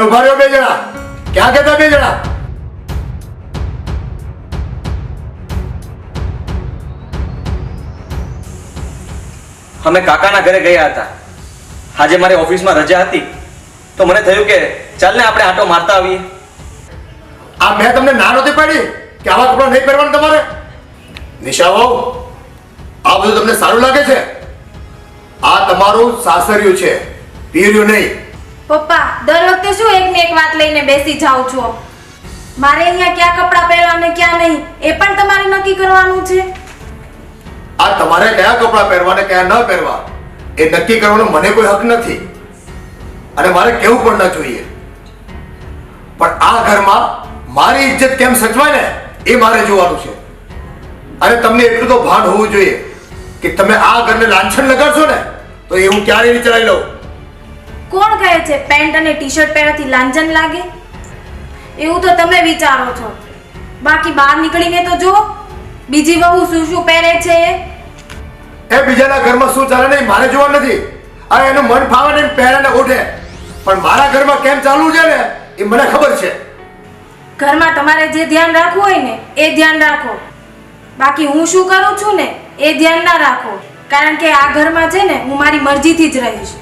એ ઊભા રહ્યો બે જણા. ક્યાં ગયા તા બે જણા? અમે કાકાના ઘરે ગયા હતા. આજે મારે ઓફિસમાં રજા હતી. તો મને થયું કે ચાલ ને આપણે આટો મારતા આવીએ. આ મેં તમને ના નહોતી પાડી કે આવા કપડાં નહીં પહેરવાનું તમારે? નિશા બહુ આ બધું તમને સારું લાગે છે? આ તમારું સાસરિયું છે. પીર્યું નહીં. પપ્પા, દર વખતે શું એક ને એક વાત લઈને બેસી જાઓ છો? મારે અહીંયા ક્યાં કપડાં પહેરવા ને ક્યાં નહીં, એ પણ તમારે નક્કી કરવાનું છે? આ તમારે કયા કપડાં પહેરવા ને કયા ન પહેરવા, એ નક્કી કરવાનો મને કોઈ હક નથી. અને મારે કેવું પણ ન જોઈએ. પણ આ ઘરમાં મારી ઇજ્જત કેમ સચવાય ને, એ મારે જોવાનું છે. અને તમને એટલું તો ભાન હોવું જોઈએ કે તમે આ ઘરને લાંછન લગાડશો ને, તો એ હું ક્યારે નહીં ચલાવી લઉં. કોણ કહે છે પેન્ટ અને ટી શર્ટ પહેરવાથી લાંજન લાગે? એવું તો તમે વિચારો છો. બાકી બહાર નીકળીને તો જો બીજી વહુ શું શું પહેરે છે એ? બીજાના ઘરમાં શું ચાલે નહીં મારે જોવા નથી. આ એનું મન ફાવે ને પહેરે ને પણ મારા ઘરમાં કેમ ચાલવું છે ને એ મને ખબર છે. ઘરમાં તમારે જે ધ્યાન રાખવું હોય ને એ ધ્યાન રાખો. બાકી હું શું કરું છું ને એ ધ્યાન ના રાખો. કારણ કે આ ઘરમાં છે ને હું મારી મરજીથી જ રહીશ.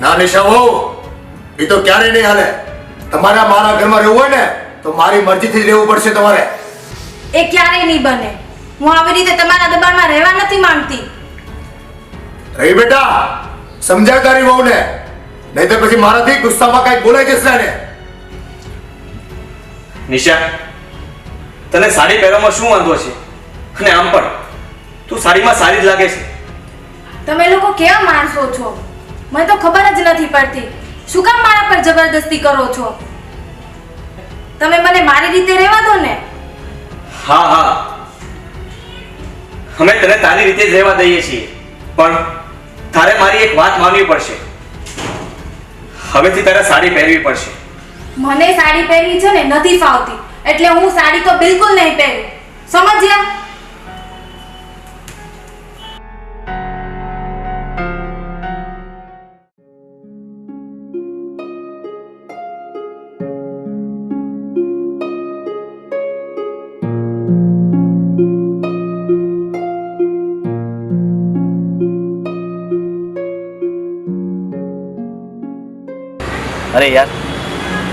ના નિશા હો. એ તો ક્યારેય નહીં હાલે. તમારે મારા ઘરમાં રહેવું હોય ને તો મારી મરજીથી જ રહેવું પડશે તમારે. એ ક્યારેય નહીં બને. હું આવી રીતે તમારા દબાણમાં રહેવા નથી માંગતી. રહી બેટા સમજાય તારી વહુને. નહીં તો પછી મારાથી ગુસ્સામાં કઈ બોલાઈ જશે ને નિશા તને સાડી પહેરવામાં શું વાંધો છે? અને આમ પણ તું સાડીમાં સારી જ લાગે છે. તમે લોકો કેવા માણસો છો? મને તો ખબર જ નથી પડતી. શું કામ મારા પર જબરદસ્તી કરો છો? તમે મને મારી રીતે રહેવા દો ને. હા હા. અમે તને તારી રીતે જ રહેવા દઈએ છીએ. પણ તારે મારી એક વાત માનવી પડશે. હવેથી તારે સાડી પહેરવી પડશે. મને સાડી પહેરવી છે ને નથી ફાવતી. એટલે હું સાડી તો બિલકુલ નહીં પહેરું. સમજ્યા? અરે યાર,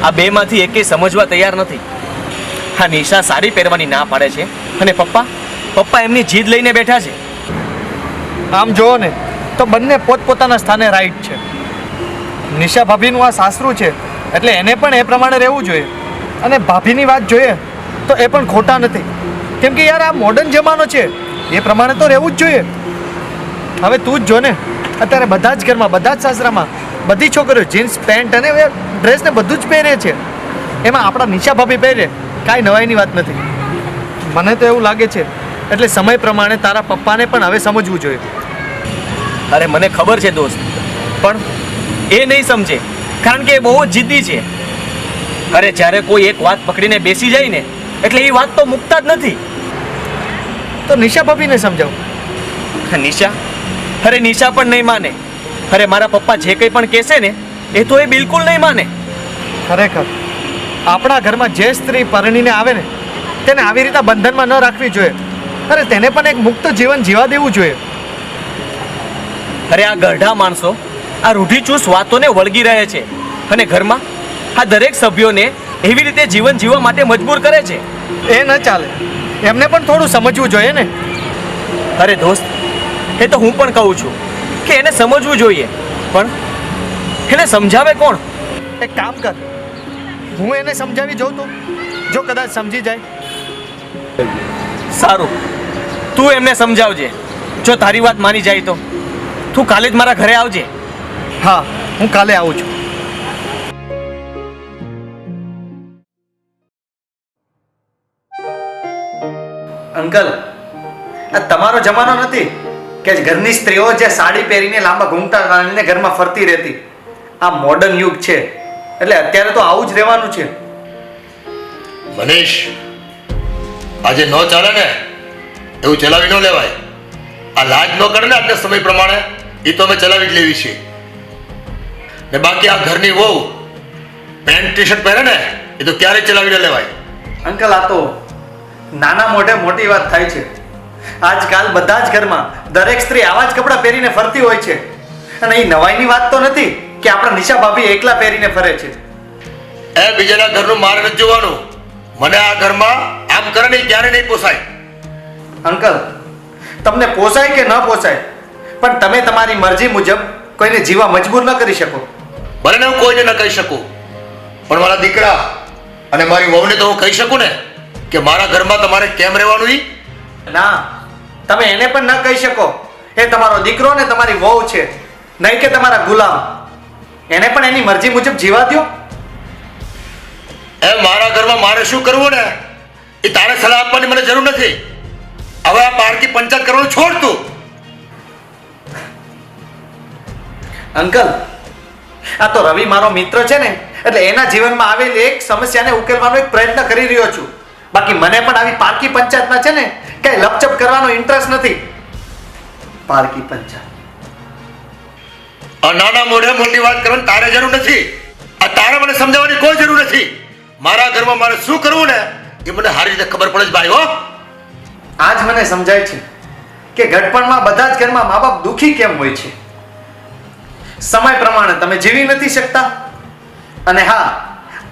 આ બેમાંથી એકેય સમજવા તૈયાર નથી. હા નિશા સાડી પહેરવાની ના પાડે છે. અને પપ્પા પપ્પા એમની જીદ લઈને બેઠા છે. આમ જુઓ ને, તો બંને પોતપોતાના સ્થાને રાઈટ છે. નિશા ભાભીનું આ સાસરું છે, એટલે એને પણ એ પ્રમાણે રહેવું જોઈએ. અને ભાભીની વાત જોઈએ, તો એ પણ ખોટા નથી. કેમ કે યાર, આ મોડર્ન જમાનો છે, એ પ્રમાણે તો રહેવું જ જોઈએ. હવે તું જ જો ને, અત્યારે બધા જ ઘરમાં, બધા જ સાસરામાં બધી છોકરીઓ જીન્સ પેન્ટ અને ડ્રેસને બધું જ પહેરે છે. એમાં આપણા નિશા ભાભી પહેરે કાંઈ નવાઈની વાત નથી. મને તો એવું લાગે છે એટલે સમય પ્રમાણે તારા પપ્પાને પણ હવે સમજવું જોઈએ. અરે મને ખબર છે દોસ્ત પણ એ નહીં સમજે કારણ કે એ બહુ જિદ્દી છે. અરે જ્યારે કોઈ એક વાત પકડીને બેસી જાય ને એટલે એ વાત તો મૂકતા જ નથી. તો નિશા ભાભીને સમજાવ. નિશા? અરે નિશા પણ નહીં માને. અરે મારા પપ્પા જે કંઈ પણ કહેશે ને એ તો એ બિલકુલ નહીં માને. ખરેખર. આપણા ઘરમાં જે સ્ત્રી પરણીને આવે ને તેને આવી રીતે બંધનમાં ન રાખવી જોઈએ. અરે તેને પણ એક મુક્ત જીવન જીવા દેવું જોઈએ. અરે આ ગઢા માણસો આ રૂઢિચુસ્ત વાતોને વળગી રહે છે. અને ઘરમાં આ દરેક સભ્યોને એવી રીતે જીવન જીવવા માટે મજબૂર કરે છે. એ ન ચાલે. એમને પણ થોડું સમજવું જોઈએ ને. અરે દોસ્ત એ તો હું પણ કહું છું. કે એને સમજવું જોઈએ. પણ એને સમજાવે કોણ? એક કામ કર. હું એને સમજાવી જોઉં તો જો કદાચ સમજી જાય. સારું. તું એમને સમજાવજે. જો તારી વાત માની જાય તો. તું કાલે જ મારા ઘરે આવજે. હા હું કાલે આવું છું. અંકલ આ તમારો જમાનો નથી. કે ઘરની સ્ત્રીઓ જે સાડી પહેરીને લાંબા ઘૂમતા કાઢીને ઘરમાં ફરતી રહેતી. આ મોડર્ન યુગ છે. એટલે અત્યારે તો આવું જ રહેવાનું છે. મનીષ આજે ન ચાલે ને એવું ચલાવી ન લેવાય. આ લાજ ન કરે ને આજના સમય પ્રમાણે એ તો અમે ચલાવી જ લેવી છે. ને બાકી આ ઘરની વહુ પેન્ટ ટી શર્ટ પહેરે ને એ તો ક્યારેય ચલાવી ન લેવાય. અંકલ આ તો નાના મોઢે મોટી વાત થાય છે. આજકાલ બધા જ ઘરમાં દરેક સ્ત્રી આવા જ કપડાં પહેરીને ફરતી હોય છે. અને એ નવાઈની વાત તો નથી કે આપણા નિશા ભાભી એકલા પહેરીને ફરે છે. એ બીજાના ઘરનું માર નથી જોવાનું. મને આ ઘરમાં આમ કરે નહીં ક્યારે નહીં પોસાય. અંકલ તમને પોસાય કે ન પોસાય પણ તમે તમારી મરજી મુજબ કોઈને જીવા મજબૂર ન કરી શકો. ભલે ને હું કોઈને ન કહી શકું પણ મારા દીકરા અને મારી વહુને તો હું કહી શકું ને કે મારા ઘરમાં તમારે કેમ રહેવાનું ઈ? ના તમે એને પણ ન કહી શકો. એ તમારો દીકરો ને તમારી વહુ છે. નહીં કે તમારા ગુલામ. એને પણ એની મરજી મુજબ જીવા દો એ મારા ઘરમાં મારે શું કરવું ને? એ તારે સલાહ આપવાની મને જરૂર નથી. હવે આ પારકી પંચાયત કરવાનું છોડ તું. અંકલ આ તો રવિ મારો મિત્ર છે ને એટલે એના જીવનમાં આવેલી એક સમસ્યાને ઉકેલવાનો એક પ્રયત્ન કરી રહ્યો છું. બાકી મને પણ આવી પારકી પંચાયતમાં છે ને કઈ લપચપ કરવાનો ઇન્ટરેસ્ટ નથી. પારકી પંચાયત. નાના મોઢે મોટી વાત કરવાની તારે જરૂર નથી. આ તારે મને સમજાવવાની કોઈ જરૂર નથી. મારા ઘરમાં મારે શું કરવું ને એ મને સારી રીતે ખબર પડે છે ભાઈ હો. આજ મને સમજાય છે કે ઘટપણમાં બધા જ ઘરમાં મા બાપ દુઃખી કેમ હોય છે? સમય પ્રમાણે તમે જીવી નથી શકતા. અને હા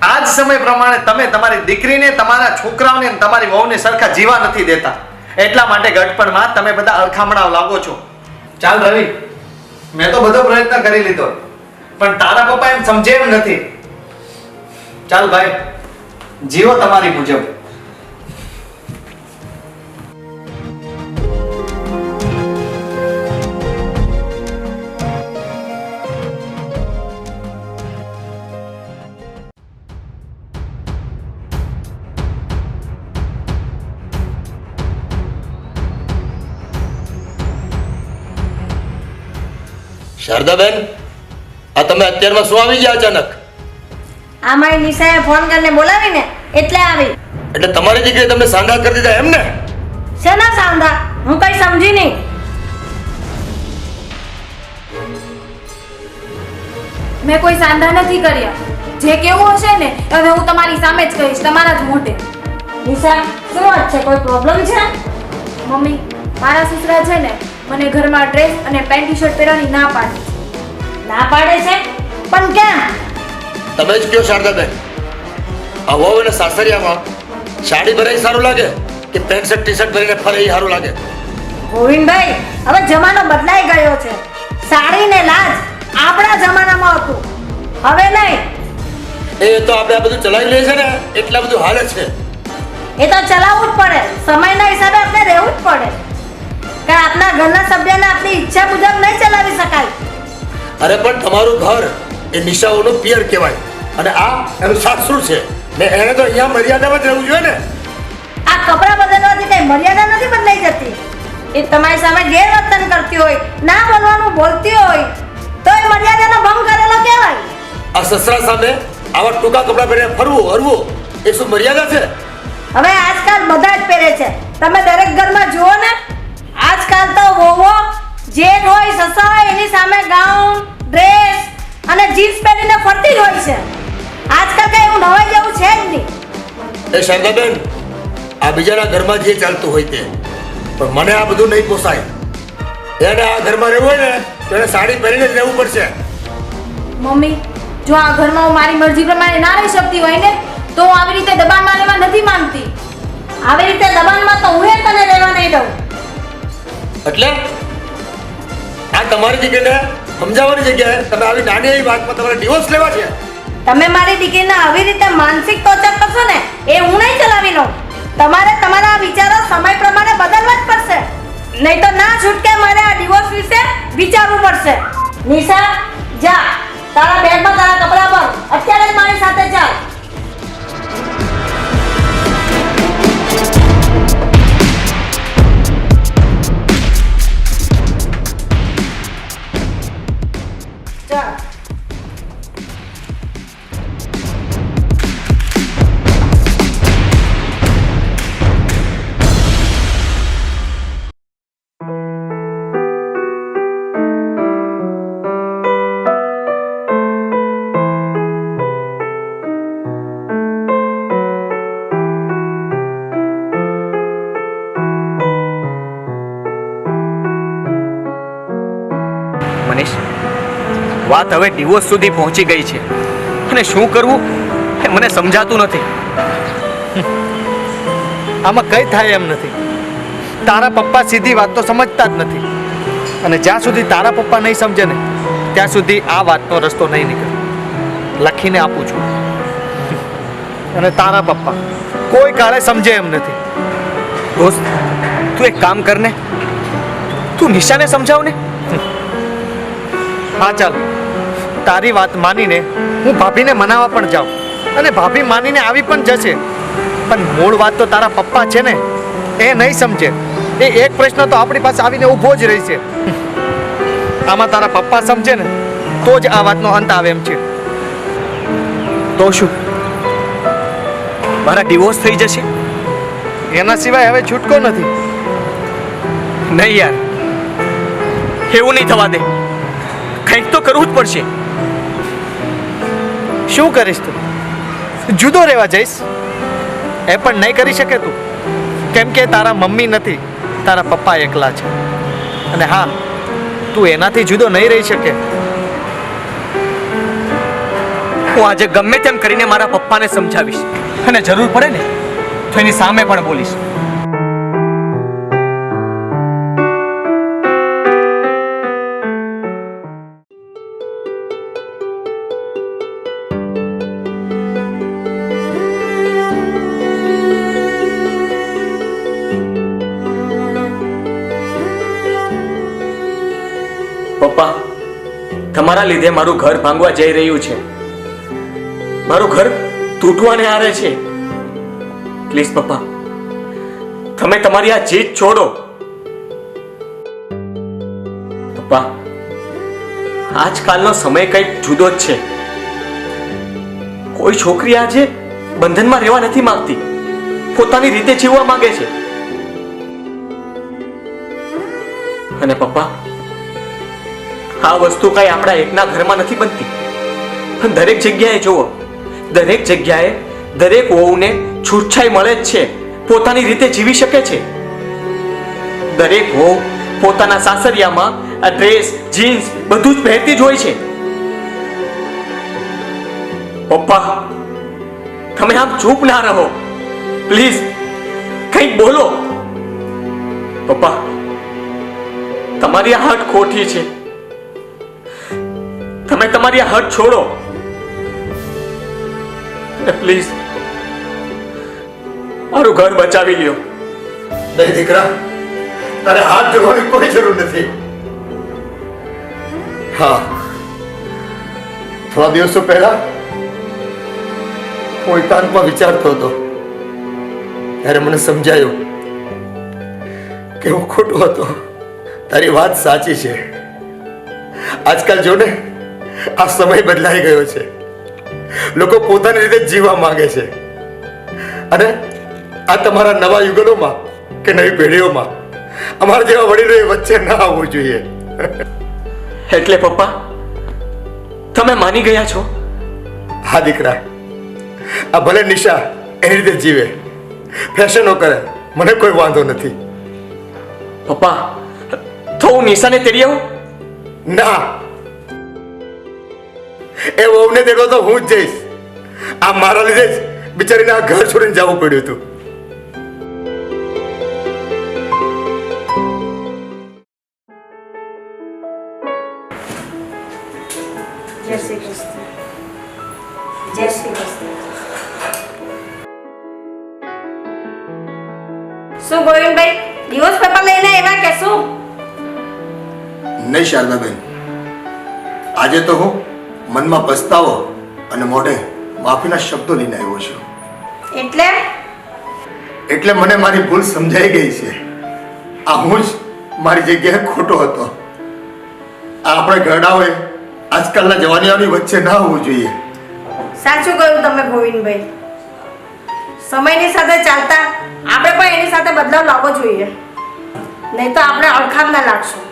આ જ સમય પ્રમાણે તમે તમારી દીકરીને, તમારા છોકરાઓને તમારી વહુને સરખા જીવા નથી દેતા. એટલા માટે ગટપણમાં તમે બધા અરખામણાઓ લાગો છો. ચાલ રવિ મેં તો બધો પ્રયત્ન કરી લીધો. પણ તારા પપ્પા એમ સમજે એમ નથી. ચાલ ભાઈ, જીવો તમારી મુજબ. શારદાબેન આ તમે અત્યારમાં શું આવી ગયા અચાનક? આ મારી નિશાએ ફોન કરીને બોલાવીને એટલે આવી. એટલે તમારી દીકરી તમને સાંધા કરી દીધા એમ ને શેના સાંધા? હું કઈ સમજી નહીં. મેં કોઈ સાંધા નથી કર્યા. જે કેવું હશે ને હવે હું તમારી સામે જ કહીશ તમારા જ મોઢે. નિશા શું વાત છે? કોઈ પ્રોબ્લેમ છે? મમ્મી મારા સસરા છે ને મને ઘરમાં ડ્રેસ અને પેન્ટ ટી શર્ટ પહેરવાની ના પાડી. ના પાડે છે? પણ કેમ તમે જ કયો શારદાબેન આ અને સાસરિયામાં સાડી ભરાઈ સારું લાગે કે પેન્ટ શર્ટ ટી શર્ટ ભરીને ફરે એ સારું લાગે? ગોવિંદભાઈ હવે જમાનો બદલાઈ ગયો છે. સાડી ને લાજ આપણા જમાનામાં હતું. હવે નહીં. એ તો આપણે આ બધું ચલાવી લઈએ છે ને એટલા બધું હાલે છે. એ તો ચલાવવું જ પડે. સમયના હિસાબે આપણે રહેવું જ પડે. કે આપણા ઘરના સભ્યને આપણી ઈચ્છા મુજબ નહીં ચલાવી શકાય. અરે પણ તમારું ઘર એ નિશાઓનું પિયર કહેવાય. અને આ એનું સાસુ છે. ને એને તો અહીંયા મર્યાદામાં જ રહેવું જોઈએ ને. આ કપડાં બદલવાથી કઈ મર્યાદા નથી બદલાઈ જતી? એ તમારી સામે ગેરવર્તન કરતી હોય ના બોલવાનું બોલતી હોય તો એ મર્યાદાનો ભંગ કરેલો કહેવાય. આ સસરા સામે આવા ટૂંકા કપડાં પહેરીને ફરવું હરવું એ શું મર્યાદા છે? હવે આજકાલ બધા જ પહેરે છે. તમે દરેક ઘરમાં જુઓ ને આજકાલ તો વહુઓ જેઠ હોય સસા એની સામે ગાઉન ડ્રેસ અને જીન્સ પહેરીને ફરતી જ હોય છે. આજકાલ કઈ એવું નવાઈ જેવું છે જ નહીં. એ શારદાબેન આ બીજાના ઘરમાં જે ચાલતું હોય તે પણ મને આ બધું નહીં પોસાય. એને આ ઘરમાં રહેવું હોય ને તો એને સાડી પહેરીને જ રહેવું પડશે. મમ્મી જો આ ઘરમાં હું મારી મરજી પ્રમાણે ના રહી શકતી હોય ને તો હું આવી રીતે દબાણમાં રહેવા નથી માંગતી. આવી રીતે દબાણમાં તો હું એ તને રહેવા નહીં દઉં. એટલે? આ તમારી દીકરીને સમજાવવાની જગ્યાએ તમે આવી નાની એવી વાતમાં તમારે ડિવોર્સ લેવા છે? તમે મારી દીકરીને આવી રીતે માનસિક ટોર્ચર કરશો ને, એ હું નહીં ચલાવી લઉં. તમારે તમારા વિચારો સમય પ્રમાણે બદલવા જ પડશે. નહીં તો ના છૂટકે મારે આ ડિવોર્સ વિશે વિચારવું પડશે. નિશા, જા. તારા બેગમાં તારા કપડાં પર. અત્યારે જ મારી સાથે ચાલ. વાત હવે ડિવોર્સ સુધી પહોંચી ગઈ છે. અને શું કરવું એ મને સમજાતું નથી. આમાં કંઈ થાય એમ નથી. તારા પપ્પા સીધી વાત તો સમજતા જ નથી. અને જ્યાં સુધી તારા પપ્પા નહીં સમજે ને ત્યાં સુધી આ વાતનો રસ્તો નહીં નીકળે. લખીને આપું છું. અને તારા પપ્પા કોઈ કાળે સમજે એમ નથી. દોસ્ત તું એક કામ કરને. તું નિશાને સમજાવ ને હા, ચાલ. તારી વાત માનીને હું ભાભીને મનાવવા પણ જાઉં. અને ભાભી માનીને આવી પણ જશે. પણ મૂળ વાત તો તારા પપ્પા છે ને, એ નહીં સમજે. એ એક પ્રશ્ન તો આપણી પાસે આવીને ઊભો જ રહેશે. આમાં તારા પપ્પા સમજે ને, તો જ આ વાતનો અંત આવે એમ છે. તો શું? મારા ડિવોર્સ થઈ જશે? એના સિવાય હવે છૂટકો નથી. નહીં યાર. એવું નહીં થવા દે. કંઈક તો કરવું જ પડશે. શું કરીશ તું? જુદો રહેવા જઈશ. એ પણ નહીં કરી શકે તું. કેમ કે તારા મમ્મી નથી, તારા પપ્પા એકલા છે. અને હા, તું એનાથી જુદો નહીં રહી શકે. હું આજે ગમે તેમ કરીને મારા પપ્પાને સમજાવીશ. અને જરૂર પડે ને, તો એની સામે પણ બોલીશ. તમારા લીધે મારું ઘર ભાંગવા જઈ રહ્યું છે. મારું ઘર તૂટવાને આરે છે. પ્લીઝ પપ્પા, તમે તમારી આ જીત છોડો. પપ્પા, આજકાલનો સમય કંઈક જુદો જ છે. કોઈ છોકરી આજે બંધનમાં રહેવા નથી માંગતી. પોતાની રીતે જીવવા માંગે છે. અને પપ્પા આ વસ્તુ કઈ આપણા એકના ઘરમાં નથી બનતી. પણ દરેક જગ્યાએ જુઓ, દરેક જગ્યાએ દરેક વહુને છૂટછાઈ મળે જ છે, પોતાની રીતે જીવી શકે છે. દરેક વહુ પોતાના સાસરિયામાં આ ડ્રેસ જીન્સ બધું જ પહેરતી જ હોય છે. પપ્પા, તમે આમ ચૂપ ના રહો. પ્લીઝ, કંઈક બોલો. પપ્પા, તમારી હટ ખોટી છે. તમે તમારી આ હટ છોડો. પ્લીઝ, મારું ઘર બચાવી લ્યો. નહીં દીકરા, તારે હાથ જોડવાની કોઈ જરૂર નથી. હા. થોડા દિવસો પહેલા હું એકાંતમાં વિચારતો હતો. ત્યારે મને સમજાયું કે હું ખોટો હતો. તારી વાત સાચી છે. આજકાલ જો ને આ સમય બદલાઈ ગયો છે. લોકો પોતાની રીતે જીવવા માંગે છે. અને આ તમારા નવા યુગલોમાં કે નવી પેઢીઓમાં અમારા જેવા વડીલો એ વચ્ચે ના આવવું જોઈએ. એટલે પપ્પા તમે માની ગયા છો? હા દીકરા. આ ભલે નિશા એની રીતે જીવે. ફેશનો કરે. મને કોઈ વાંધો નથી. પપ્પા તો હું નિશાને તેડી આવું. ના. એ વહુને તેડો તો હું જ જઈશ. આ મારા લીધે જ બિચારીને આ ઘર છોડીને જવું પડ્યું હતું. જય શ્રી કૃષ્ણ. જય શ્રી કૃષ્ણ. શું ગોવિંદભાઈ દિવસ પેપર લઈને કે શું? નહીં શારદાબેન. આજે તો હું મનમાં પસ્તાવો અને મોઢે માફીના શબ્દો લઈને આવ્યો છું. એટલે? એટલે મને મારી ભૂલ સમજાઈ ગઈ છે. આ હું જ મારી જગ્યાએ ખોટો હતો. આ આપણે ઘરડાઓએ આજકાલના જવાનીઓની વચ્ચે ના હોવું જોઈએ. સાચું કહ્યું તમે ગોવિંદભાઈ. સમયની સાથે ચાલતા આપણે પણ એની સાથે બદલાવ લાવવો જોઈએ. નહીં તો આપણે અડખામના લાગશું.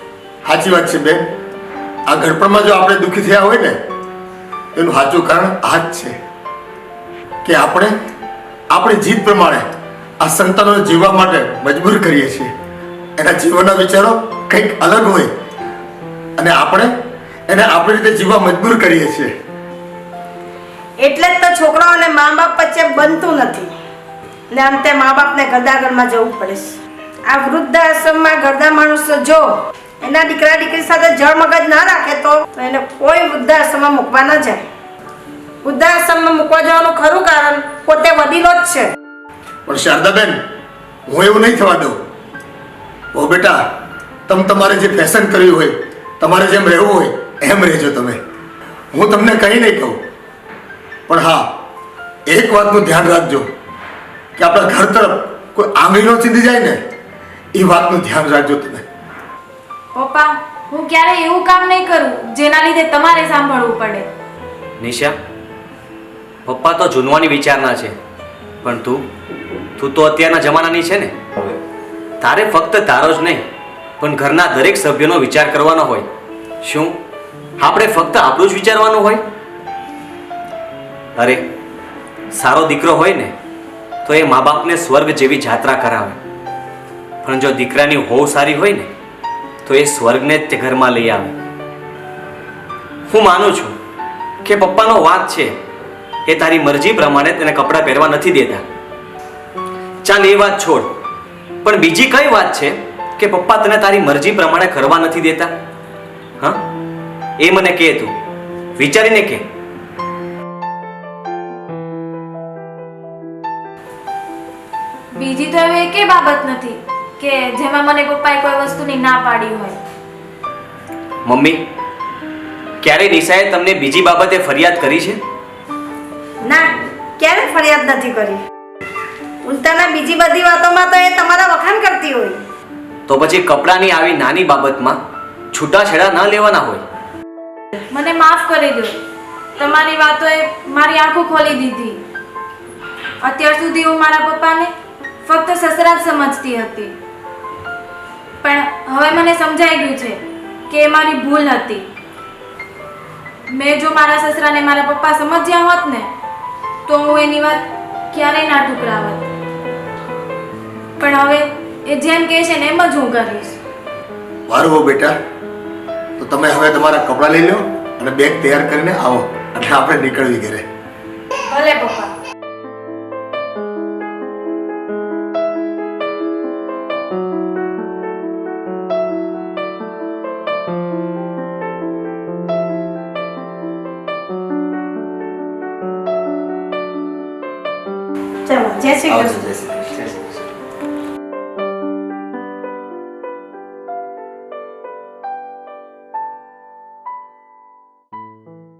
સાચી વાત છે બેન. આ ઘડપણમાં જો આપણે દુઃખી થયા હોય ને એનું સાચું કારણ આ જ છે કે આપણે, આપણી જીત પ્રમાણે આ સંતાનોને જીવવા માટે મજબૂર કરીએ છીએ. એના જીવનના વિચારો કંઈક અલગ હોય અને આપણે એને આપણી રીતે જીવવા મજબૂર કરીએ છીએ. એટલે જ તો છોકરાઓ અને મા બાપ વચ્ચે બનતું નથી. ને અંતે મા બાપને ગરદાગરમાં જવું પડે છે. આ વૃદ્ધાશ્રમમાં ગરદા માણસો જો એના દીકરા દીકરી સાથે જળ મગજ ના રાખે તો એને કોઈ વૃદ્ધાશ્રમમાં મૂકવા ન જાય. વૃદ્ધાશ્રમમાં મૂકવા જવાનું ખરું કારણ પોતે વડીલો જ છે. પણ શારદાબેન, હું એવું નહીં થવા દઉં. ઓ બેટા, તમે તમારે જે ફેશન કર્યું હોય, તમારે જેમ રહેવું હોય, એમ રહેજો તમે. હું તમને કંઈ નહીં કહું. પણ હા, એક વાતનું ધ્યાન રાખજો, કે આપણા ઘર તરફ કોઈ આંગળી ન સીધી જાય ને, એ વાતનું ધ્યાન રાખજો તમે. પપ્પા હું ક્યારેય એવું કામ નહીં કરું જેના લીધે તમારે સાંભળવું પડે. નિશા પપ્પા તો જૂનવાની વિચારના છે પણ તું તું તો અત્યારના જમાનાની છે ને? તારે ફક્ત તારો જ નહીં પણ ઘરના દરેક સભ્યનો વિચાર કરવાનો હોય. શું? આપણે ફક્ત આપણું જ વિચારવાનું હોય? અરે સારો દીકરો હોય ને તો એ મા બાપને સ્વર્ગ જેવી જાત્રા કરાવે. પણ જો દીકરાની હોવ સારી હોય ને તો એ સ્વર્ગને જ તે ઘરમાં લઈ આવે. હું માનું છું કે પપ્પાનો વાત છે એ તારી મરજી પ્રમાણે તેને કપડાં પહેરવા નથી દેતા. ચાલ એ વાત છોડ. પણ બીજી કઈ વાત છે કે પપ્પા તને તારી મરજી પ્રમાણે કરવા નથી દેતા? હા? એ મને કહે તું. વિચારીને કે બીજી તો હવે કે બાબત નથી. કે જેમાં મને પપ્પાએ કોઈ વસ્તુની ના પાડી હોય. મમ્મી ક્યારે નિશાએ તમને બીજી બાબતે ફરિયાદ કરી છે? ના ક્યારે ફરિયાદ નથી કરી? ઉલટાના બીજી બધી વાતોમાં તો એ તમારા વખાણ કરતી હોય. તો પછી કપડાની આવી નાની બાબતમાં છૂટાછેડા ન લેવાના હોય? મને માફ કરી દો. તમારી વાતોએ મારી આંખો ખોલી દીધી. અત્યાર સુધી હું મારા પપ્પાને ફક્ત સસરા જ સમજતી હતી. પણ હવે મને સમજાઈ ગયું છે કે એ મારી ભૂલ હતી. મેં જો મારા સસરાને મારા પપ્પા સમજ્યા હોત ને તો હું એની વાત ક્યારેય ના ટુકરાવત પણ હવે એ જેમ કહે છે ને એમ જ હું કરીશ. વારું હો બેટા. તો તમે હવે તમારા કપડાં લઈ લો અને બેગ તૈયાર કરીને આવો અને આપણે નીકળવી ઘરે. ભલે પપ્પા. ચલો